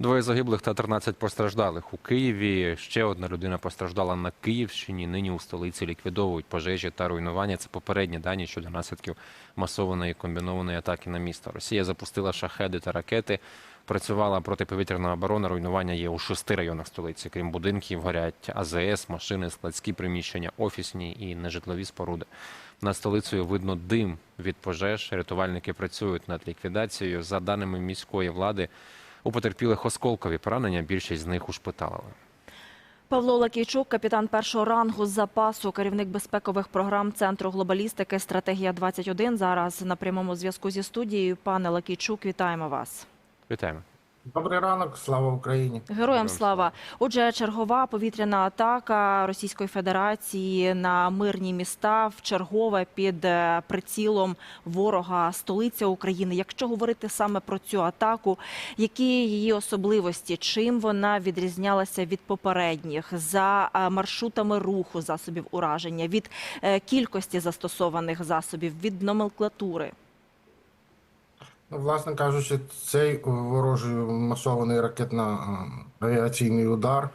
Двоє загиблих та 13 постраждалих у Києві. Ще одна людина постраждала на Київщині. Нині у столиці ліквідовують пожежі та руйнування. Це попередні дані щодо наслідків масованої комбінованої атаки на місто. Росія запустила шахеди та ракети. Працювала протиповітряна оборона. Руйнування є у шести районах столиці. Крім будинків, горять АЗС, машини, складські приміщення, офісні і нежитлові споруди. Над столицею видно дим від пожеж. Рятувальники працюють над ліквідацією. За даними міської влади, у потерпілих осколкові поранення. Більшість з них ушпиталили. Павло Лакійчук, капітан першого рангу з запасу, керівник безпекових програм Центру глобалістики «Стратегія 21 Зараз на прямому зв'язку зі студією. Пане Лакійчук, вітаємо вас. Вітаємо. Добрий ранок, слава Україні. Героям слава. Отже, чергова повітряна атака Російської Федерації на мирні міста вчергове під е, прицілом ворога столиця України. Якщо говорити саме про цю атаку, які її особливості, чим вона відрізнялася від попередніх за е, маршрутами руху засобів ураження, від е, кількості застосованих засобів, від номенклатури? Ну, власне кажучи, цей ворожий масований ракетно-авіаційний удар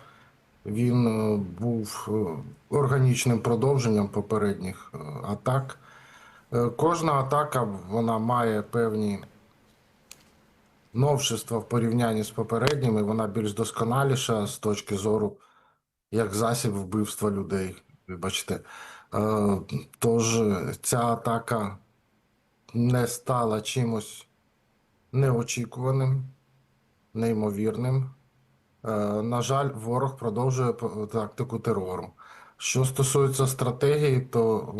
він е, був е, органічним продовженням попередніх е, атак. Е, Кожна атака вона має певні новшества в порівнянні з попередніми. Вона більш досконаліша з точки зору як засіб вбивства людей. Вибачте. Е, Тож ця атака не стала чимось неочікуваним, неймовірним. Е, На жаль, ворог продовжує тактику терору. Що стосується стратегії, то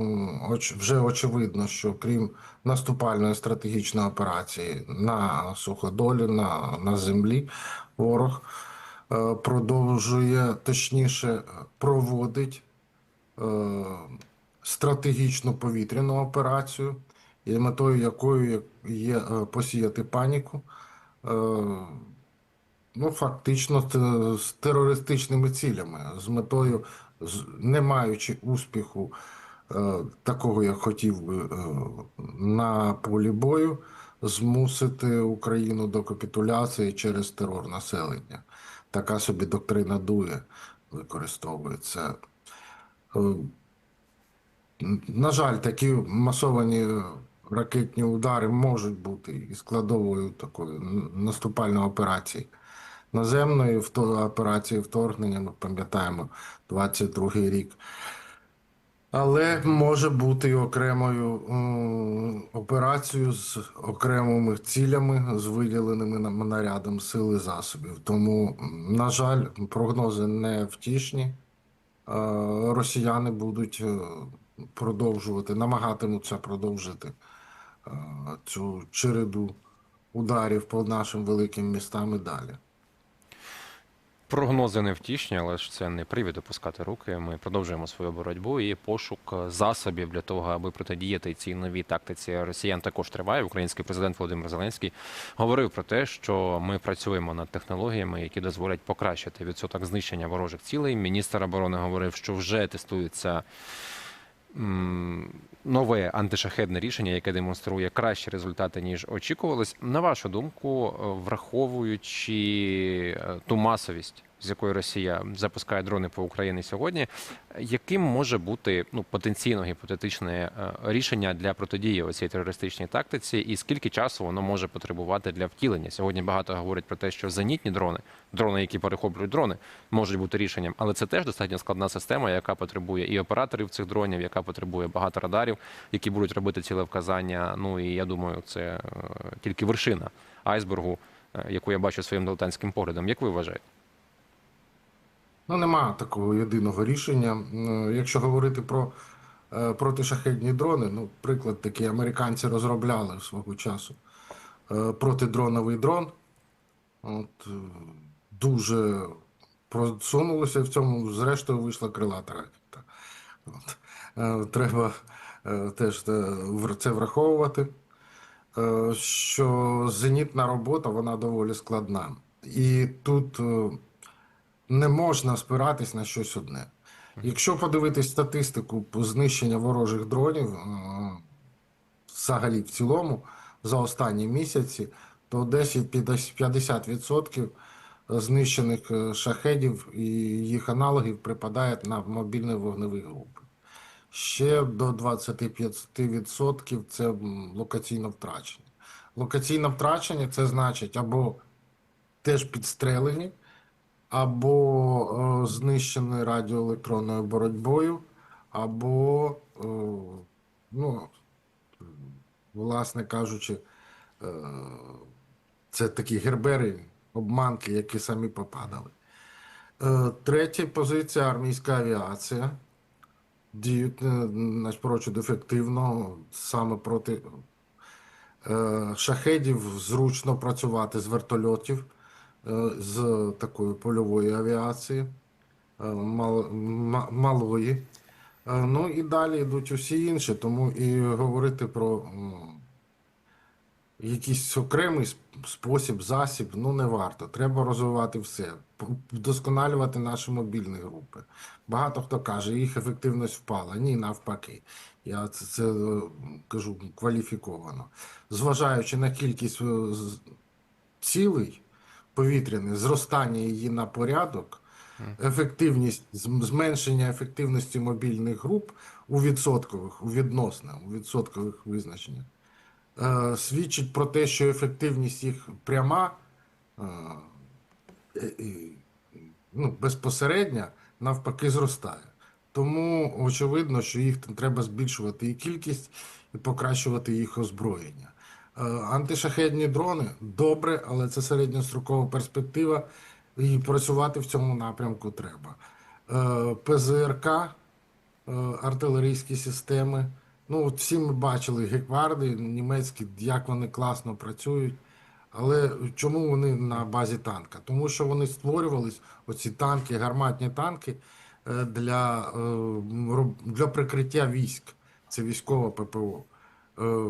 вже очевидно, що крім наступальної стратегічної операції на суходолі, на, на землі, ворог е, продовжує, точніше, проводить е, стратегічну повітряну операцію, і метою якою є е, посіяти паніку, е, ну, фактично з терористичними цілями, з метою, не маючи успіху е, такого, як хотів би на полі бою, змусити Україну до капітуляції через терор населення. Така собі доктрина Дує використовується. На жаль, такі масовані ракетні удари можуть бути і складовою такої наступальної операції. Наземної операції вторгнення, ми пам'ятаємо, 22-й рік. Але може бути окремою операцією з окремими цілями, з виділеними нарядом сил і засобів. Тому, на жаль, прогнози не втішні. Росіяни будуть е, продовжувати, намагатимуться продовжити цю череду ударів по нашим великим містам і далі. Прогнози невтішні, але ж це не привід опускати руки. Ми продовжуємо свою боротьбу і пошук е, засобів для того, аби протидіяти цій новій тактиці росіян також триває. Український президент Володимир Зеленський говорив про те, що ми працюємо над технологіями, які дозволять покращити відсоток знищення ворожих цілей. Міністр оборони говорив, що вже тестується м, нове антишахедне рішення, яке демонструє кращі результати ніж очікувалось. На вашу думку, е, враховуючи е, ту масовість, з якою Росія запускає дрони по Україні сьогодні, яким може бути ну потенційно гіпотетичне е, рішення для протидії цій терористичній тактиці, і скільки часу воно може потребувати для втілення? Сьогодні багато говорять про те, що зенітні дрони, дрони, які перехоплюють дрони, можуть бути рішенням, але це теж достатньо складна система, яка потребує і операторів цих дронів, яка потребує багато радарів, які будуть робити ціле вказання. Ну і я думаю, це е, тільки вершина айсбергу, е, яку я бачу своїм дилетантським поглядом. Як ви вважаєте? Ну, нема такого єдиного рішення. Ну, Якщо говорити про е, протишахедні дрони, ну, приклад такий, американці розробляли свого часу е, протидроновий дрон. От, е, дуже просунулося в цьому, зрештою вийшла крилата ракета. От. Треба теж це враховувати, що зенітна робота вона доволі складна. І тут не можна спиратись на щось одне. Якщо подивитись статистику по знищення ворожих дронів, е, взагалі в цілому, за останні місяці, то десь 50% знищених е, шахедів і їх аналогів припадає на мобільні вогневі групи. Ще до 25% це локаційно втрачені. Локаційно втрачені це значить або теж підстрелені, або е, знищені радіоелектронною боротьбою, або, е, ну, власне кажучи, е, це такі гербери, обманки, які самі попадали. Третя позиція армійська авіація. Діють напрочуд ефективно саме проти шахедів зручно працювати з вертольотів, з такої польової авіації, е, мал- малої. Е, Ну і далі йдуть усі інші, тому і говорити про якийсь окремий спосіб, засіб, ну не варто. Треба розвивати все, вдосконалювати наші мобільні групи. Багато хто каже, їх ефективність впала. Ні, навпаки. Я це, це е, кажу кваліфіковано. Зважаючи на кількість е, цілей повітряних, зростання її на порядок, ефективність, зменшення ефективності мобільних груп у відсоткових, у відносно, у відсоткових визначеннях, е, свідчить про те, що ефективність їх пряма, е, е, ну, безпосередня, навпаки, зростає. Тому очевидно, що їх треба збільшувати і кількість, і покращувати їх озброєння. Е, Антишахедні дрони добре, але це середньострокова перспектива, і працювати в цьому напрямку треба. Е, ПЗРК, е, артилерійські системи. Ну, всі ми бачили гекварди німецькі, як вони класно працюють. Але чому вони на базі танка? Тому що вони створювались, оці танки, гарматні танки, для, для прикриття військ. Це військова ППО. Е,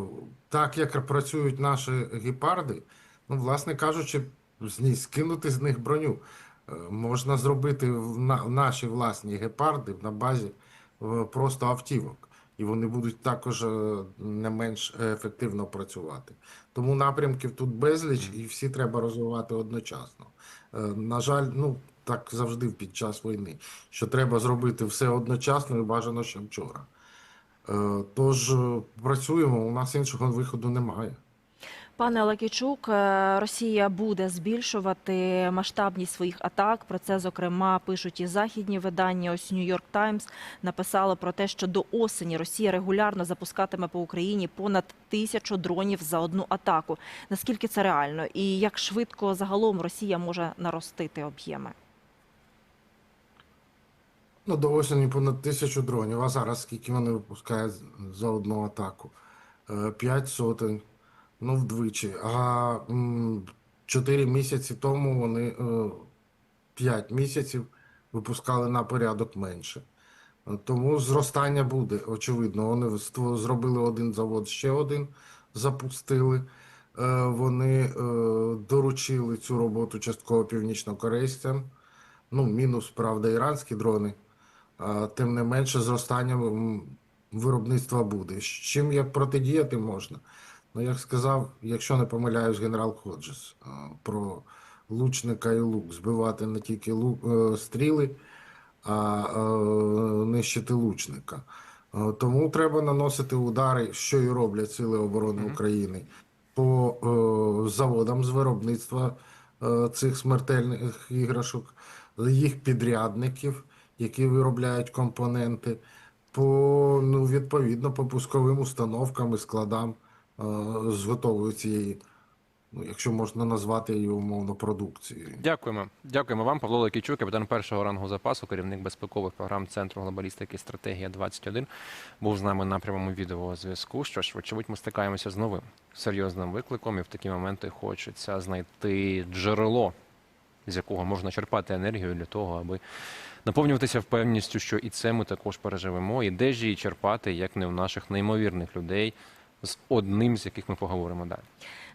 Так як працюють наші гепарди, ну, власне кажучи, скинути з них броню. Е, Можна зробити наші власні гепарди на базі е, просто автівок. І вони будуть також не менш ефективно працювати. Тому напрямків тут безліч, і всі треба розвивати одночасно. На жаль, ну так завжди під час війни, що треба зробити все одночасно і бажано ще вчора. Е, Тож е, працюємо, у нас іншого виходу немає. Пане Лакічук, е, Росія буде збільшувати масштабність своїх атак. Про це зокрема пишуть і західні видання. Ось Нью-Йорк Таймс написало про те, що до осені Росія регулярно запускатиме по Україні понад тисячу дронів за одну атаку. Наскільки це реально, і як швидко загалом Росія може наростити об'єми? Ну, до осені понад тисячу дронів. А зараз скільки вони випускають за одну атаку? Е, П'ять сотень, ну вдвічі. А чотири місяці тому вони е, п'ять місяців випускали на порядок менше. Тому зростання буде, очевидно. Вони зробили один завод, ще один запустили. Е, Вони доручили цю роботу частково північнокорейцям. Ну, мінус, правда, іранські дрони. Тим не менше, зростання виробництва буде. З чим як протидіяти можна? Ну, як сказав, якщо не помиляюсь, генерал Ходжес про лучника і лук. Збивати не тільки лук, е, стріли, а е, нищити лучника. Е, Тому треба наносити удари, що і роблять Сили оборони. України по заводам з виробництва цих смертельних іграшок, їх підрядників, які виробляють компоненти, по ну, відповідно по пусковим установкам і складам е, з цієї, ну, якщо можна назвати її умовно продукцією. Дякуємо. Дякуємо вам, Павло Лакійчук, капітан першого рангу запасу, керівник безпекових програм Центру глобалістики Стратегія 21 був з нами на прямому відеозв'язку. Що ж, вочевидь, ми стикаємося з новим серйозним викликом, і в такі моменти хочеться знайти джерело, з якого можна черпати енергію для того, аби наповнюватися впевненістю, що і це ми також переживемо, і де ж її черпати, як не в наших неймовірних людей, з одним з яких ми поговоримо далі.